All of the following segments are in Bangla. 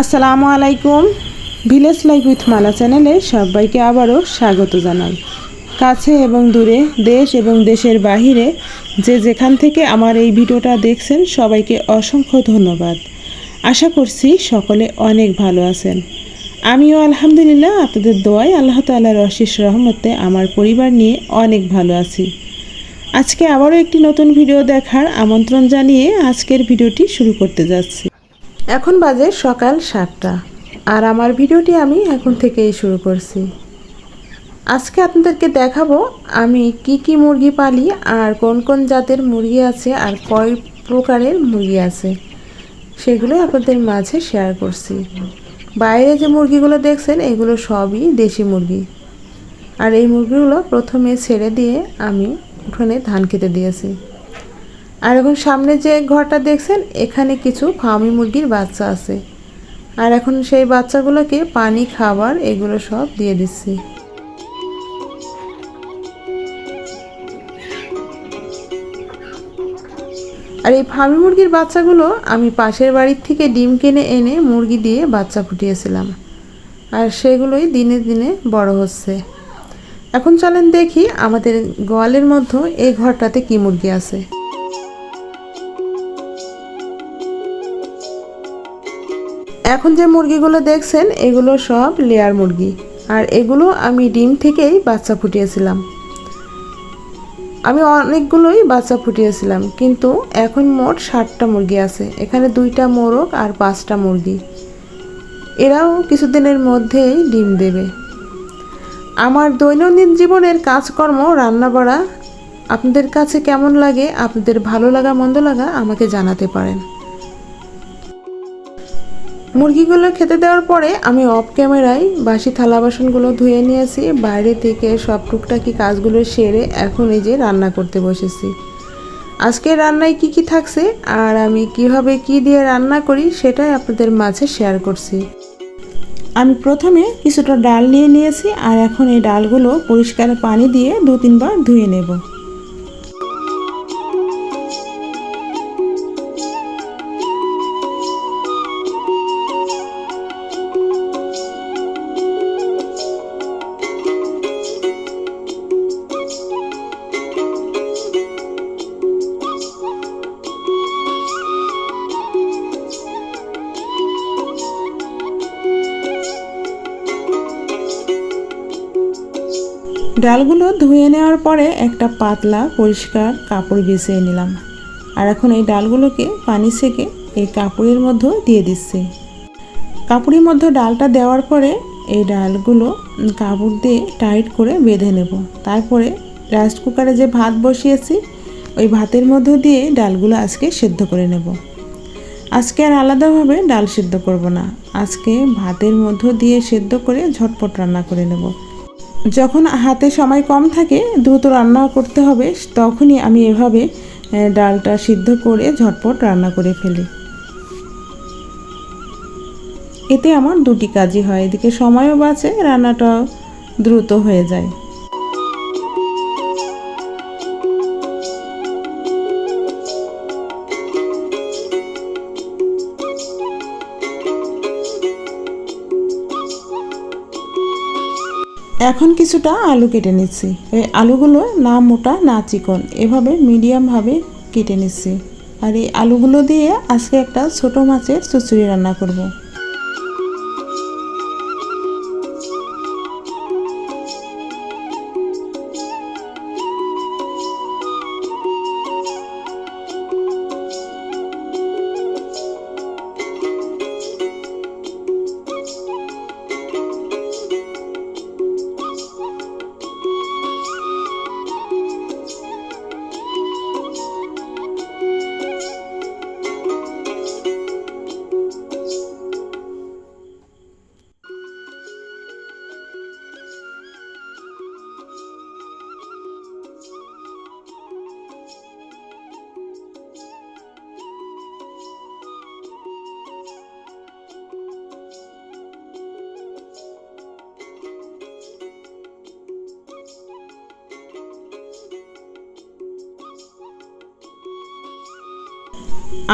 আসসালামু আলাইকুম। ভিলেজ লাইফ উইথ মালা চ্যানেলে সবাইকে আবারও স্বাগত জানাই। কাছে এবং দূরে, দেশ এবং দেশের বাহিরে যে যেখান থেকে আমার এই ভিডিওটা দেখছেন, সবাইকে অসংখ্য ধন্যবাদ। আশা করছি সকলে অনেক ভালো আছেন। আমিও আলহামদুলিল্লাহ আপনাদের দোয়ায় আল্লাহ তাল্লাহর অশিস রহমতে আমার পরিবার নিয়ে অনেক ভালো আছি। আজকে আবারও একটি নতুন ভিডিও দেখার আমন্ত্রণ জানিয়ে আজকের ভিডিওটি শুরু করতে যাচ্ছি। এখন বাজে সকাল সাতটা। আর আমার ভিডিওটি আমি এখন থেকেই শুরু করছি। আজকে আপনাদেরকে দেখাবো আমি কি কি মুরগি পালি, আর কোন কোন জাতের মুরগি আছে, আর কয় প্রকারের মুরগি আছে সেগুলো আপনাদের মাঝে শেয়ার করছি। বাইরে যে মুরগিগুলো দেখছেন, এগুলো সবই দেশি মুরগি। আর এই মুরগিগুলো প্রথমে ছেড়ে দিয়ে আমি উঠোনে ধান খেতে দিয়েছি। আর এখন সামনে যে ঘরটা দেখছেন, এখানে কিছু ফার্মি মুরগির বাচ্চা আছে। আর এখন সেই বাচ্চাগুলোকে পানি, খাবার এগুলো সব দিয়ে দিচ্ছি। আর এই ফার্মি মুরগির বাচ্চাগুলো আমি পাশের বাড়ির থেকে ডিম কিনে এনে মুরগি দিয়ে বাচ্চা ফুটিয়েছিলাম। আর সেগুলোই দিনে দিনে বড় হচ্ছে। এখন চলেন দেখি আমাদের গোয়ালের মধ্যে এই ঘরটাতে কি মুরগি আছে। এখন যে মুরগিগুলো দেখছেন, এগুলো সব লেয়ার মুরগি। আর এগুলো আমি ডিম থেকেই বাচ্চা ফুটিয়েছিলাম। আমি অনেকগুলোই বাচ্চা ফুটিয়েছিলাম, কিন্তু এখন মোট ষাটটা মুরগি আছে। এখানে দুইটা মোরগ আর পাঁচটা মুরগি। এরাও কিছুদিনের মধ্যেই ডিম দেবে। আমার দৈনন্দিন জীবনের কাজকর্ম রান্না বাড়া আপনাদের কাছে কেমন লাগে, আপনাদের ভালো লাগা, মন্দ লাগা আমাকে জানাতে পারেন। মুরগিগুলো খেতে দেওয়ার পরে আমি অফ ক্যামেরায় বাসি থালা বাসনগুলো ধুয়ে নিয়েছি। বাইরে থেকে সব টুকটাকি কাজগুলো সেরে এখন এই যে রান্না করতে বসেছি। আজকে রান্নায় কি কি থাকছে আর আমি কীভাবে কি দিয়ে রান্না করি সেটাই আপনাদের মাঝে শেয়ার করছি। আমি প্রথমে কিছুটা ডাল নিয়ে নিয়েছি আর এখন এই ডালগুলো পরিষ্কার পানি দিয়ে দু তিনবার ধুয়ে নেব। ডালগুলো ধুয়ে নেওয়ার পরে একটা পাতলা, পরিষ্কার কাপড় বিছিয়ে নিলাম। আর এখন এই ডালগুলোকে পানি সেকে এই কাপড়ের মধ্যে দিয়ে দিচ্ছি। কাপড়ের মধ্যে ডালটা দেওয়ার পরে এই ডালগুলো কাপড় দিয়ে টাইট করে বেঁধে নেব। তারপরে রাইস কুকারে যে ভাত বসিয়েছি, ওই ভাতের মধ্যে দিয়ে ডালগুলো আজকে সেদ্ধ করে নেব। আজকে আর আলাদাভাবে ডাল সেদ্ধ করব না। আজকে ভাতের মধ্য দিয়ে সেদ্ধ করে ঝটপট রান্না করে নেব। যখন হাতে সময় কম থাকে, দ্রুত রান্না করতে হবে, তখনই আমি এভাবে ডালটা সিদ্ধ করে ঝটপট রান্না করে ফেলি। এতে আমার দুটি কাজই হয়, এদিকে সময়ও বাঁচে, রান্নাটাও দ্রুত হয়ে যায়। এখন কিছুটা আলু কেটে নিচ্ছি এই আলুগুলো না মোটা, না চিকন, এভাবে মিডিয়ামভাবে কেটে নিচ্ছি আর এই আলুগুলো দিয়ে আজকে একটা ছোট মাছের চুচুড়ি রান্না করব।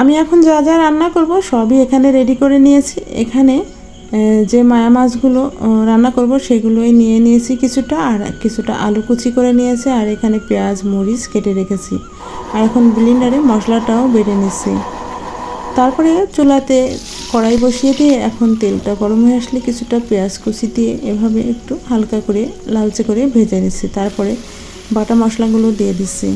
আমি এখন যা যা রান্না করব সবই এখানে রেডি করে নিয়েছি। এখানে যে মায়া মাছগুলো রান্না করব সেগুলোই নিয়ে নিয়েছি কিছুটা আর কিছুটা আলু কুচি করে নিয়েছি আর এখানে পেঁয়াজ, মরিচ কেটে রেখেছি। আর এখন ব্লিন্ডারে মশলাটাও বেটে নিচ্ছি। তারপরে চুলাতে কড়াই বসিয়ে দিয়ে এখন তেলটা গরম হয়ে আসলে কিছুটা পেঁয়াজ কুচি দিয়ে এভাবে একটু হালকা করে, লালচে করে ভেজে নিচ্ছি। তারপরে বাটা মশলাগুলো দিয়ে দিচ্ছি।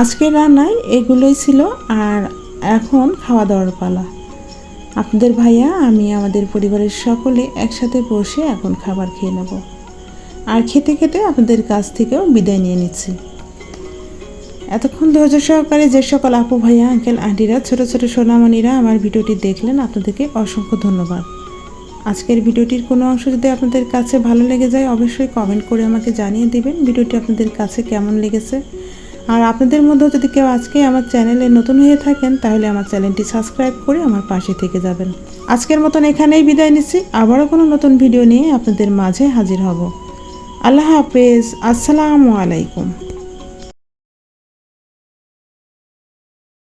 আজকের রান্নায় এগুলোই ছিল আর এখন খাওয়া দাওয়ার পালা। আপনাদের ভাইয়া, আমি, আমাদের পরিবারের সকলে একসাথে বসে এখন খাবার খেয়ে নেব। আর খেতে খেতে আপনাদের কাছ থেকেও বিদায় নিয়ে নিচ্ছি। এতক্ষণ ধৈর্য সহকারে যে সকল আপু ভাইয়া, আঙ্কেল, আন্টিরা, ছোট ছোট সোনামণিরা আমার ভিডিওটি দেখলেন, আপনাদেরকে অসংখ্য ধন্যবাদ। আজকের ভিডিওটির কোনো অংশ যদি আপনাদের কাছে ভালো লেগে যায়, অবশ্যই কমেন্ট করে আমাকে জানিয়ে দিবেন, ভিডিওটি আপনাদের কাছে কেমন লেগেছে। আর আপনাদের মধ্যেও যদি কেউ আজকে আমার চ্যানেলে নতুন হয়ে থাকেন, তাহলে আমার চ্যানেলটি সাবস্ক্রাইব করে আমার পাশে থেকে যাবেন। আজকের মতন এখানেই বিদায় নিচ্ছি। আবারও কোনো নতুন ভিডিও নিয়ে আপনাদের মাঝে হাজির হব। আল্লাহ হাফেজ। আসসালামু আলাইকুম।